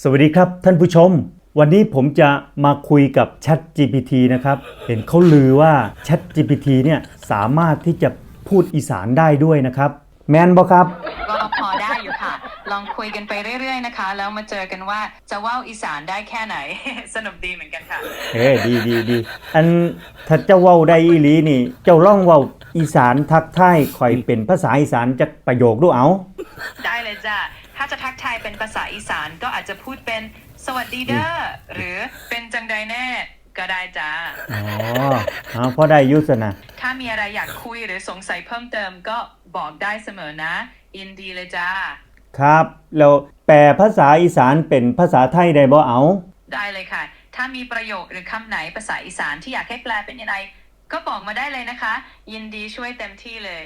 สวัสดีครับท่านผู้ชม วันนี้ผมจะมาคุยกับ Chat GPT นะครับ เห็นเขาลือว่า Chat GPT เนี่ยสามารถที่จะพูดอีสานได้ด้วยนะครับ แมนบอครับ ก็พอได้อยู่ค่ะ ลองคุยกันไปเรื่อยๆนะคะ แล้วมาเจอกันว่าจะว่าวอีสานได้แค่ไหน สนุกดีเหมือนกันค่ะเฮ้ดีดีดีอันถ้าเจ้าเว้าได้อีหลีนี่ เจ้าล่องเว้าอีสานทักทายข่อยเป็นภาษาอีสานจะประโยคดูเอา ได้เลยจ้ะ ถ้าจะทักทายเป็นภาษาอีสานก็อาจจะพูดเป็นสวัสดีเด้อหรือเป็นจังใดแน่ก็ได้จ้า อ๋อเอาพอได้อยุสนะถ้ามีอะไรอยากคุยหรือสงสัยเพิ่มเติมก็บอกได้เสมอนะ อินดีเลยจ้า ครับแล้วแปลภาษาอีสานเป็นภาษาไทยได้บ่เอา ได้เลยค่ะ ถ้ามีประโยคหรือคำไหนภาษาอีสานที่อยากให้แปลเป็นยังไงก็บอกมาได้เลยนะคะ ยินดีช่วยเต็มที่เลย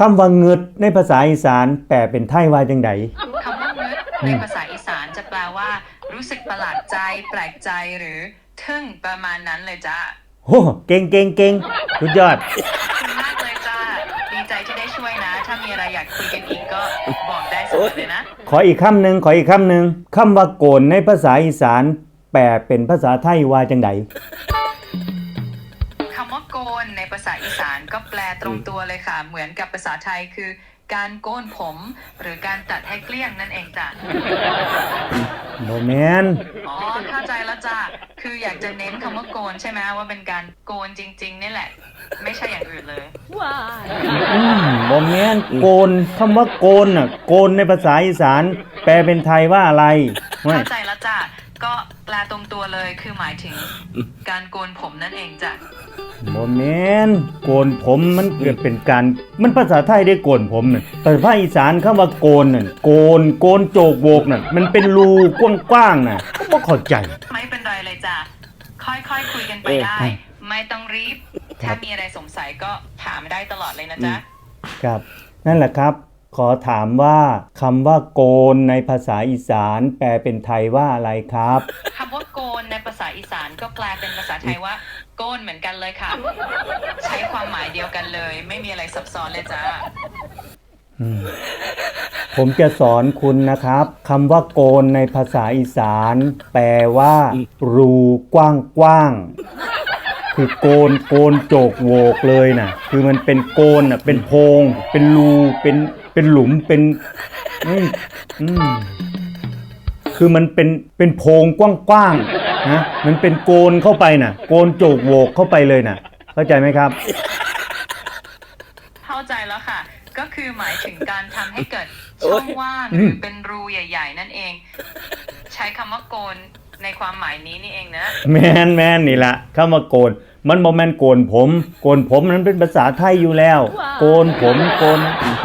คำว่าเงึดในภาษาอีสานแปลเป็นไทยว่าจังไดคำว่านึก ในภาษาอีสานจะแปลว่า รู้สึกประหลาดใจ แปลกใจหรือทึ่งประมาณนั้นเลยจ้าโอ้เก่งเก่งเก่งสุดยอดขอบคุณมากเลยจ้าดีใจที่ได้ช่วยนะ ถ้ามีอะไรอยากคุยกันอีกก็บอกได้เสมอเลยนะ ขออีกคำหนึ่งขออีกคำหนึ่งคำว่าโกนในภาษาอีสาน แปลเป็นภาษาไทยว่าจังไดคำว่าโกนในภาษาอีสานก็แปลตรงตัวเลยค่ะ เหมือนกับภาษาไทยคือ การโกนผม หรือการตัดให้เกลี้ยงนั่นเองจ้ะโมแมนอ๋อ เข้าใจแล้วจ้ะ คืออยากจะเน้นคำว่าโกนใช่ไหมว่าเป็นการโกนจริง ๆ นี่แหละ ไม่ใช่อย่างอื่นเลย อืมโมแมนโกนคำว่าโกนน่ะโกนในภาษาอีสาน แปลเป็นไทยว่าอะไรไม่เข้าใจแล้วจ้ะ ก็แปลตรงตัวเลยคือหมายถึงการโกนผมนั่นเองจ้ะ โมแมนโกนผมมันเกิดเป็นการ มันภาษาไทยได้โกนผมน่ะแต่ภาคอีสานคำว่าโกนน่ะโกนโกนโจกโบกน่ะมันเป็นรูกว้างๆน่ะก็บ่เข้าใจ ไม่เป็นไรเลยจ้ะค่อยๆคุยกันไปได้ ไม่ต้องรีบ ถ้ามีอะไรสงสัยก็ถามได้ตลอดเลยนะจ๊ะครับ นั่นแหละครับ ขอถามว่าคำว่าโกนในภาษาอีสานแปลเป็นไทยว่าอะไรครับคำ ว่าโกนในภาษาอีสานก็แปลเป็นภาษาไทยว่า โกนเหมือนกันเลยค่ะ ใช้ความหมายเดียวกันเลย ไม่มีอะไรซับซ้อนเลยจ้าอืมผมจะสอนคุณนะครับคำว่าโกนในภาษาอีสาน แปลว่า รูกว้างกว้างๆคือโกนโกนโจกโหวกเลยนะคือมันเป็นโกนอะเป็นโพรงเป็นรูเป็นเป็นหลุมเป็นอืมอืม คือมันเป็นเป็นโพรงกว้างๆนะมันเป็นโกนเข้าไปน่ะ โกนโจกโหวกเข้าไปเลยน่ะ เข้าใจไหมครับ เข้าใจแล้วค่ะ ก็คือหมายถึงการทำให้เกิดช่องว่างหรือเป็นรูใหญ่ ๆ นั่นเอง ใช้คำว่าโกนในความหมายนี้นี่เองนะ แมนแมนนี่ละเข้ามาโกน มันบ่แมนโกนผม โกนผมนั้นเป็นภาษาไทยอยู่แล้ว โกนผมโกน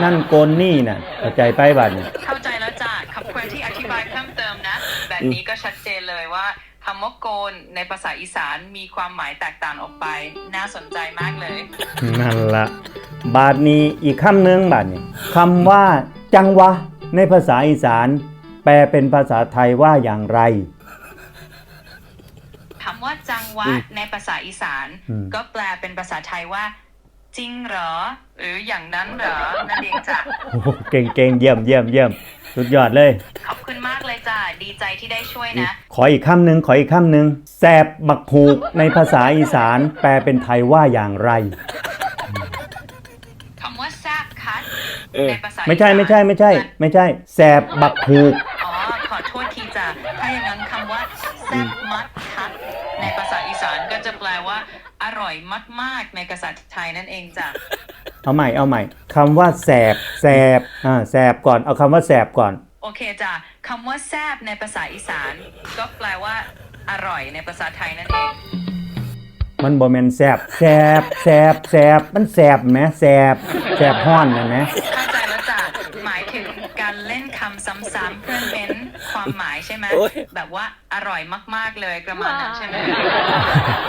นั่นโกนนี่น่ะเข้าใจไปบัดนี้เข้า นะแบบนี้ก็ชัดเจนเลยว่าคำว่าโกนในภาษาอีสานมีความหมายแตกต่างออกไป น่าสนใจมากเลย นั่นละบาดนี้อีกคำหนึ่งบาดนี้คำว่า จังวะ ในภาษาอีสาน แปลเป็นภาษาไทยว่าอย่างไรคำว่าจังหวะในภาษาอีสานอืมก็แปลเป็นภาษาไทยว่า จริงเหรอ หรืออย่างนั้นเหรอนั่นเองจ้ะโอ้โหเก่งเก่งเยี่ยมเยี่ยมเยี่ยมสุดยอดเลยขอบ ดีใจที่ได้ช่วยนะ ขออีกคำหนึ่งขออีกคำหนึ่งแสบบักผูกในภาษาอีสาน แปลเป็นไทยว่าอย่างไร คำว่าแซบคัดในภาษาไม่ใช่อีสานไม่ใช่ไม่ใช่ ไม่ใช่แสบบักผูก อ๋อขอโทษทีจ้ะถ้าอย่างนั้นคำว่าแซบมัดคัดในภาษาอีสานก็จะแปลว่า อร่อยมากๆ ในภาษาไทยนั่นเองจ้ะ เอาใหม่เอาใหม่คำว่าแสบแสบอ่าแสบก่อนเอาคำว่าแสบก่อน โอเคจ้ะคำว่าแซบในภาษาอีสาน ก็แปลว่า อร่อยในภาษาไทยนั่นเอง มันบ่แม่นแสบแสบแสบแสบมันแสบไหมแสบแสบห้อนนะนะเข้าใจแล้วจ้ะหมายถึงการเล่นคำซ้ำๆเพื่อเน้นความหมายใช่ไหมแบบว่าอร่อยมากๆเลยประมาณนั้นใช่ไหม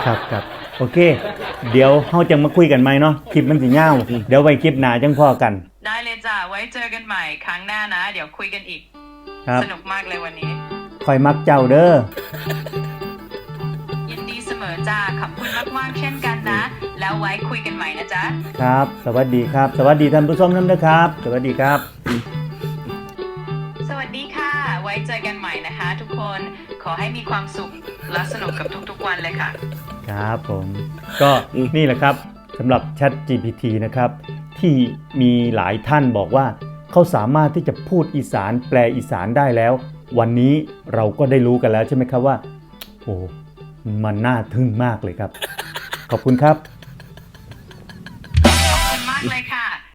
ครับครับโอเค เดี๋ยวเฮาจะมาคุยกันใหม่เนาะคลิปมันสิยาวเดี๋ยวไว้คลิปหน้าจังพ่อกันได้เลย จ้ะไว้เจอกันใหม่ครั้งหน้านะ เดี๋ยวคุยกันอีก ครับ สนุกมากเลยวันนี้ คอยมักเจ้าเด้อ ยินดีเสมอจ้าขอบคุณมากๆเช่นกันนะ แล้วไว้คุยกันใหม่นะจ๊ะ ครับ สวัสดีครับ สวัสดีท่านผู้ชมนำนะครับ สวัสดีครับ สวัสดีค่ะ ไว้เจอกันใหม่นะคะ ทุกคนขอให้มีความสุขและสนุกกับทุกๆวันเลยค่ะ ครับผม ก็นี่แหละครับสำหรับ Chat GPT นะครับ ที่มีหลายท่านบอกว่า เขาสามารถที่จะพูดอีสานแปลอีสานได้แล้ว วันนี้เราก็ได้รู้กันแล้วใช่ไหมครับว่า โอ้มันน่าทึ่งมากเลยครับ ขอบคุณครับ